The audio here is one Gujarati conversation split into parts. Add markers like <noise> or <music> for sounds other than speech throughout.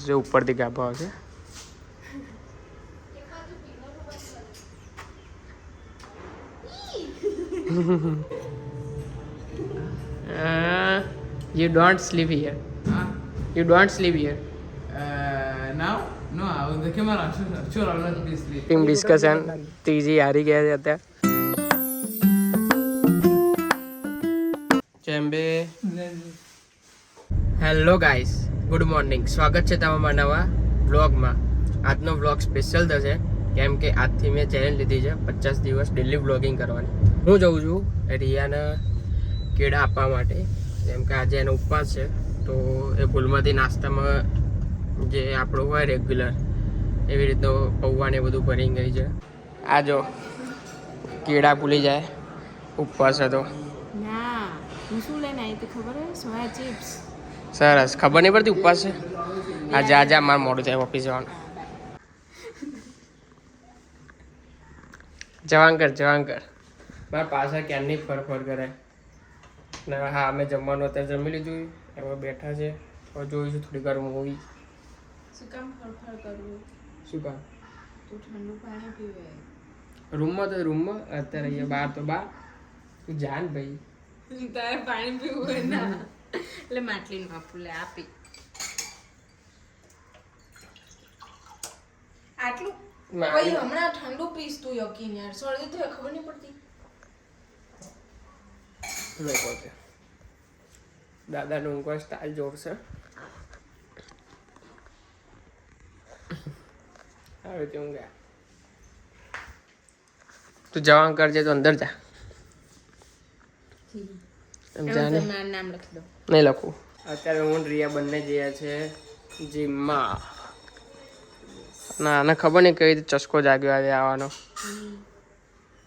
જે ઉપરથી ગાભા આવશે you don't sleep here Huh? You don't sleep here Uh, now? No, I was the camera. Sure, sure, I'll not be asleep. Team discussion ત્રીજી હારી ગયા છે અત્યારે ચેમ્બે હેલો ગાઈસ ગુડ મોર્નિંગ સ્વાગત છે તમારા નવા વ્લોગમાં આજનો વ્લોગ સ્પેશિયલ થશે. કેમ કે આજથી મેં ચેલેન્જ લીધી છે પચાસ દિવસ ડેલી વ્લોગિંગ કરવાની. હું જઉં છું રિયાને કેળા આપવા માટે. જેમ કે આજે એનો ઉપવાસ છે. તો એ ભૂલમાંથી નાસ્તામાં જે આપણું હોય રેગ્યુલર એવી રીતનો પૌવાને બધું ભરી ગઈ છે. આ જો, કેળા ભૂલી જાય. ઉપવાસ હતો. ના શું લઈને આવી ખબર હોય સોયા ચિપ્સ. સરસ. ખબર નહીં પડતી ઉપવાસ છે? આજે આજે મારે મોડું થાય ઓફિસ જવાનું. જવાન કર જવાન કર. મારા પાછળ ક્યારની ફર ફર કરે? ને હા અમે જમવાનું અત્યારે જમી લીધું. હવે બેઠા છે. હવે જોઈશું થોડી વાર મૂવી શું કામ ફરફર કરવું? શું કામ? તું ઠંડુ પાણી પીવે. રૂમમાં તો રૂમમાં અત્યારે અહીંયા બહાર તો બહાર તું જાન ભાઈ. તારે પાણી પીવું ના. એટલે માટલીનું આપું લે આપી. આટલું? કોઈ હમણાં ઠંડુ પીસ તું યકીન યાર. શરદી તો ખબર નહીં પડતી. દાદા છે દાદાનું ઊંઘવા સ્ટાઇલ જોરશે હવે તે ઊંઘ્યા તું જવાનું કરજે તો અંદર જા. એમ જા ને મારું નામ લખી દો. નહીં લખું. અત્યારે હું રિયા બંને જઈએ છે જીમમાં. ના આને ખબર નહીં કઈ રીતે ચસ્કો જાગ્યો આજે આવવાનો.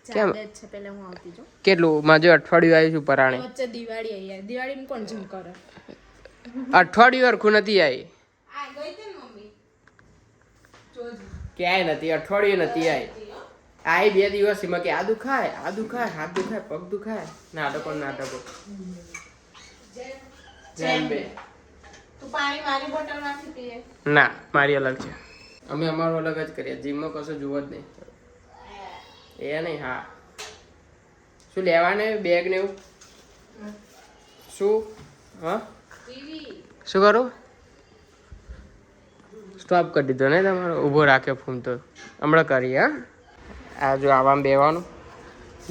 કેમ? ચાલે જ છે પહેલા હું આવતી જો કેટલું? માજે અઠવાડિયું આવી છું પરાણે. વચ્ચે દિવાળી આવી યાર દિવાળીમાં કોણ જીમ કરે? અઠવાડિયું હરખું નથી આવી. ક્યાંય નથી અઠવાડિયું નથી આવી. આઈ બે દિવસ એમાં કે આ દુખાય આ દુખાય હાથ દુખાય પગ દુખાય. નાટકો ને નાટકો ના મારી અલગ છે. અમે અમારું અલગ જ કરીએ જીમમાં કશું જુઓ જ નહીં. એ નહીં હા. શું લેવાને બેગ ને એવું? શું? હા? શું કરું? સ્ટોપ કરી દીધો ને તમારો. ઊભો રાખ્યો ફોન તો. હમણાં કરીએ હા. આ જો આવામાં બેવાનું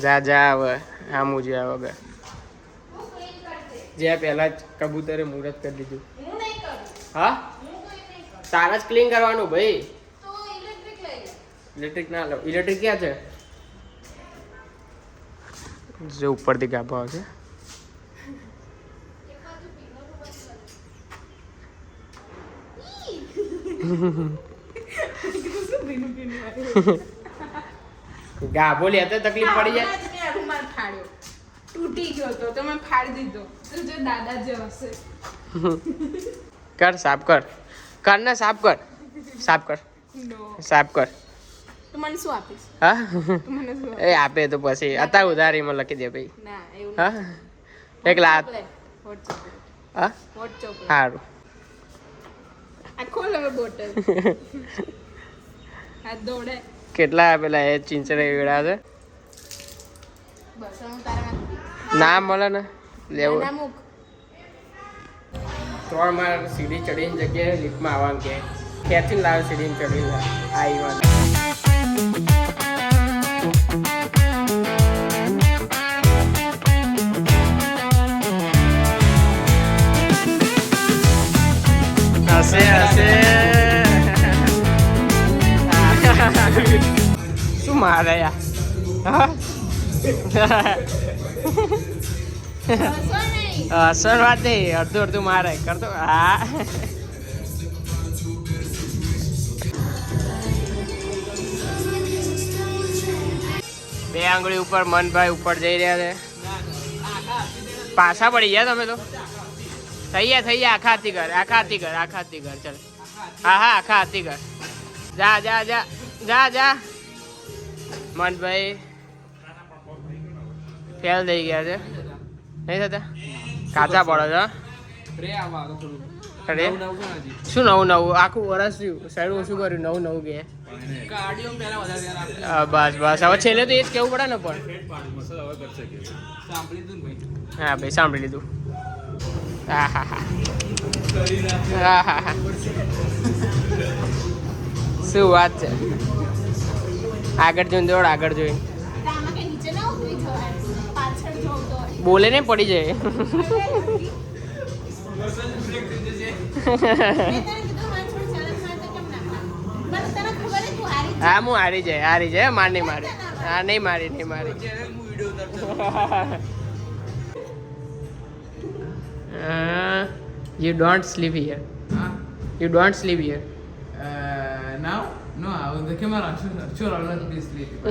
જા જા હવે. આમ આવે બે જે પહેલાં જ કબૂતરે મુહૂર્ત કરી દીધું. હું તારા જ ક્લીન કરવાનું ભાઈ. ઇલેક્ટ્રિક ના લો. ઇલેક્ટ્રિક ક્યાં છે? જે ઉપરથી ગાભા આવશે. <laughs> <laughs> <laughs> ગાભો લેતો તકલીફ પડી જાય? રૂમાલ ફાડ્યો. તૂટી ગયો તો તો મેં ફાડી દીધો. તો જો દાદા જે હશે. કર સાફ કર. કર ને સાફ કર. સાફ કર. સાફ કર. તું મને શું આપીશ? હા? તું મને શું એ આપે તો પછી. અત્યારે ઉધારીમાં લખી દે ભાઈ. હા? એક લાખ. હા? સારું આ ખોલ હવે બોટલ આ <laughs> દોડે. કેટલા આપેલા એ ચીંચડે વેળા છે? બસ હું તારા ના. મળે ને લેવું ત્રણ માર સીડી ચડીને જગ્યાએ લિફ્ટમાં આવવાનું કે. ક્યાંથી લાવે સીડીને ચડીને? આવી વાત હસે હસે શું મારે યાર અસર વાત નહીં અડધું અડધું મારે. કરતો હા. બે આંગળી ઉપર મનભાઈ ઉપર જઈ રહ્યા છે. પાછા પડી ગયા તમે તો? થઈ ગયા થઈ ગયા. આખા હાથી ઘર આખા હાથી ઘર આખા હાથી ઘર. ચાલ. હા હા આખા હાથી ઘર. જા જા જા. જા જા. મનભાઈ ફેલ થઈ ગયા છે. નહીં થતા? કાચા પડો છો શું નવું નવું? આખું વરસ થયું. સાઈડ ઓછું કર્યું? નવું નવું કે. બસ બસ. હવે છેલ્લે તો એ જ કેવું પડે ને પણ. હા ભાઈ સાંભળી લીધું. હા હા. હા હા હા. શું વાત છે? આગળ જોઈને દોડ આગળ તો બોલે ને પડી જાય. હા હું હારી જાય હારી જાય માર નહીં મારી. હા નહીં મારી નહીં મારી. You don't sleep here you don't sleep here now? No, I will, the camera, sure, sure I will not be asleep. <laughs>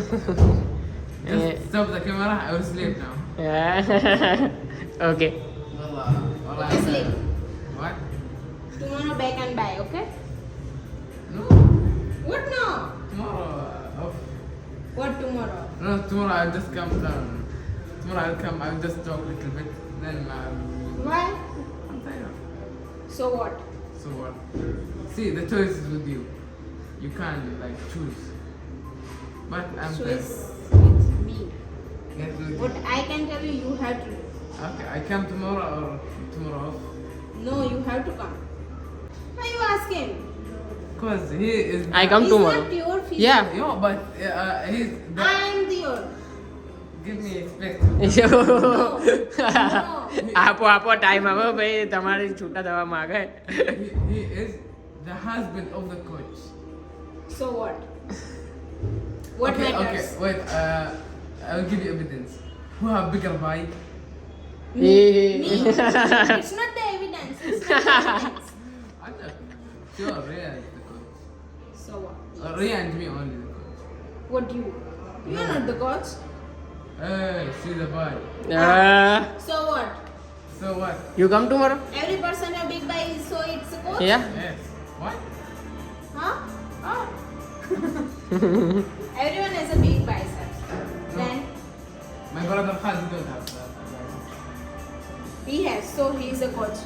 Just stop the camera, I will sleep now. Okay Wallah, wallah. <laughs> Okay, sleep. What? tomorrow back and buy, okay? No, What no? tomorrow, uh, off. What tomorrow? No, tomorrow I'll just come down. Tomorrow I'll come, I'll just talk a little bit, then I'll... Why? I'm tired. So what? So what? See, the choice is with you. You can't, like, choose. But I'm So tired. it's with me. Yes, with you. What I can tell you, you have to. Okay, I come tomorrow or tomorrow off? No, you have to come. Why you asking? Because he is... I come He's tomorrow. not your feet. Yeah. Yo, but uh, he's... The, I am the your. give me expect. <laughs> આપો આપો ટાઈમ આપો ભાઈ તમારી છૂટા થવા માંગે he, he is the husband of the coach. So what? <laughs> What okay, matters? Okay, wait. Uh, I'll give you evidence. Who have bigger bike? Me. Me. it's not the evidence. <laughs> It's not the evidence. I'm not sure. Rhea is the coach. So what? Uh, Rhea and me only the coach. What you? You're no. not the coach. Hey, see the bike. Uh, so what? So what? You come tomorrow? Every person have big bike, so it's a coach? Yeah. Yes. What? Huh? Huh? Everyone has a big biceps. Then My brother has don't have that. he has, so he is a coach.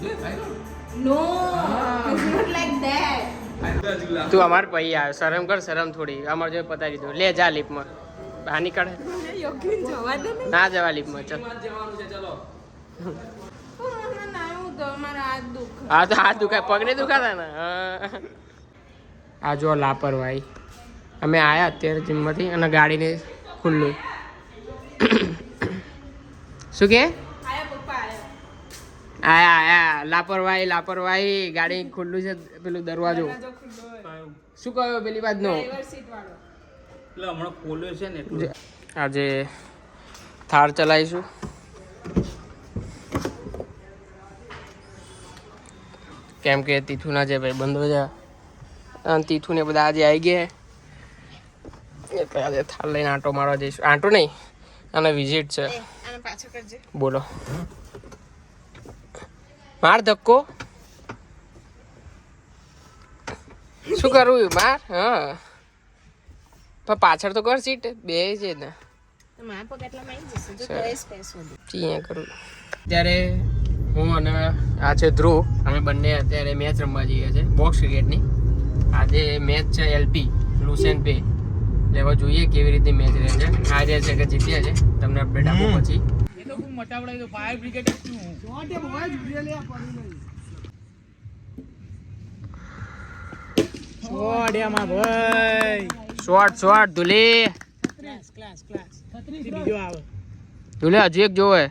Yes, I know. No, Ah. it's not like that. તું અમાર પૈ આવ શરમ કર શરમ થોડી અમાર જો પતાવી દીધું લે જા લીપમાં બહાર નીકળ યોગ્ય જવા દે ને ના જવા લીપમાં ચાલ હું તો મારા હાથ દુખાય પગને દુખાતા ને. આ જો લાપરવાહી. અમે આવ્યા અત્યારે જીમમાંથી અને ગાડીને ખુલ્લું. શું કે? આયા આયા. લાપરવાહી લાપરવાહી. ગાડી ખુલ્લું છે પેલું દરવાજો. હોય શું કહ્યું પેલી વાત નો ડ્રાઈવર સીટ વાળો એટલે હમણાં ખોલ્યો છે આજે થાર ચલાવીશું. કેમ કે તીથુના જે ભાઈ બંધો છે અને તીથુને બધા આજે આવી ગયા એટલે આજે થાર લઈને આંટો મારવા જઈશું. આંટો નહીં અને વિઝિટ છે. આને બોલો. માર ધક્કો. શું કરવું માર? હા. પણ પાછળ તો કર સીટ. બે છે ને. ત્યારે હું અને આ છે ધ્રુવ અમે બંને અત્યારે મેચ રમવા જઈએ છીએ. બોક્સ ક્રિકેટની આજે મેચ છે એલપી લુસેન પે એટલે હવે જોઈએ કેવી રીતે મેચ રહે છે. આજે છે કે જીત્યા છે. તમને અપડેટ આપું પછી. એ તો તો ફાયર બ્રિગેડ શોર્ટ શોર્ટ ધુલી. ધુલે હજુ એક જોવે.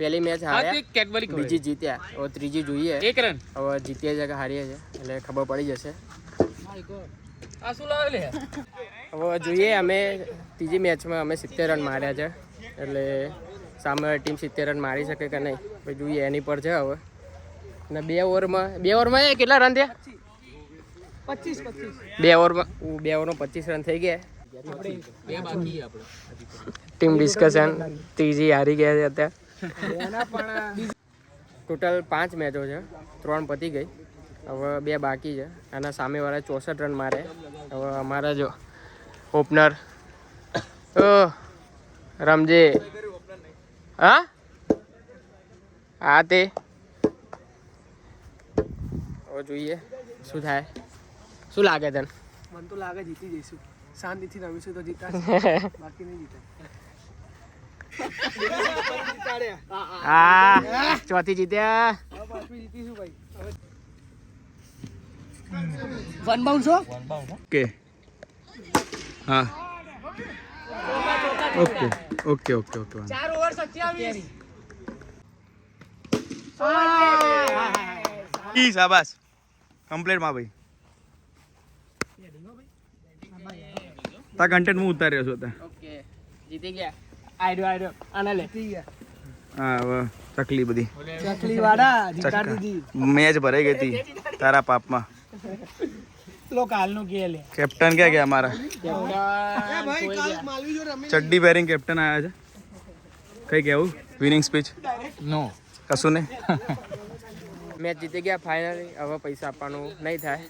પેલી મેચ હાર્યા. બીજી જીત્યા. હવે ત્રીજી જોઈએ. એક રન હવે જીતીએ છે કે હારીએ છે? એટલે ખબર પડી જશે. આ શું લાવે લે? હવે જોઈએ અમે ત્રીજી મેચમાં અમે સિત્તેર રન માર્યા છે. એટલે સામે ટીમ સિત્તેર રન મારી શકે કે નહીં? પછી જોઈએ એની પર છે હવે. અને બે ઓવરમાં બે ઓવરમાં કેટલા રન થયા? બે ઓવરમાં બે ઓવરમાં પચીસ રન થઈ ગયા. ટીમ ડિસ્કશન ત્રીજી હારી ગયા છે અત્યારે. ટોટલ પાંચ મેચો છે. ત્રણ પતી ગઈ. હવે બે બાકી છે. આના સામેવાળા ચોસઠ રન મારે. હવે અમારા જો ઓપનર ઓ રમજે. હા? હા તે. હવે જોઈએ. શું થાય? શું લાગે તને? મને તો લાગે જીતી જઈશું. શાંતિથી રમીશું તો જીતા <laughs> બાકી નહીં જીતા હા ચોથી જીત્યા. જીતીશું ભાઈ. One bounce okay. હા. ઓકે ઓકે ઓકે ઓકે ચાર ઓવર સત્યાવીસ. ઈ શાબાશ. કમ્પ્લીટમાં ભાઈ. તા કન્ટેન્ટ હું ઉતાર્યો છું તા ઓકે. જીતી ગયા. આયરો આયરો. આના લે. જીતી ગયા. હા હવે ચકલી બધી. ચકલી વાળા જીતાડી દીધી. મેચ ભરાઈ ગઈ હતી તારા પાપમાં. લો કાલનું કે લે. કેપ્ટન ક્યાં ગયા અમારા ભાઈ કાલ માલવી જો રમી ચડ્ડી પહેરીને કેપ્ટન આવ્યા છે. કઈ કેવું વિનિંગ સ્પીચ નો કશું નહીં મેચ જીતી ગયા ફાઇનલી હવે પૈસા આપવાનું નહીં થાય.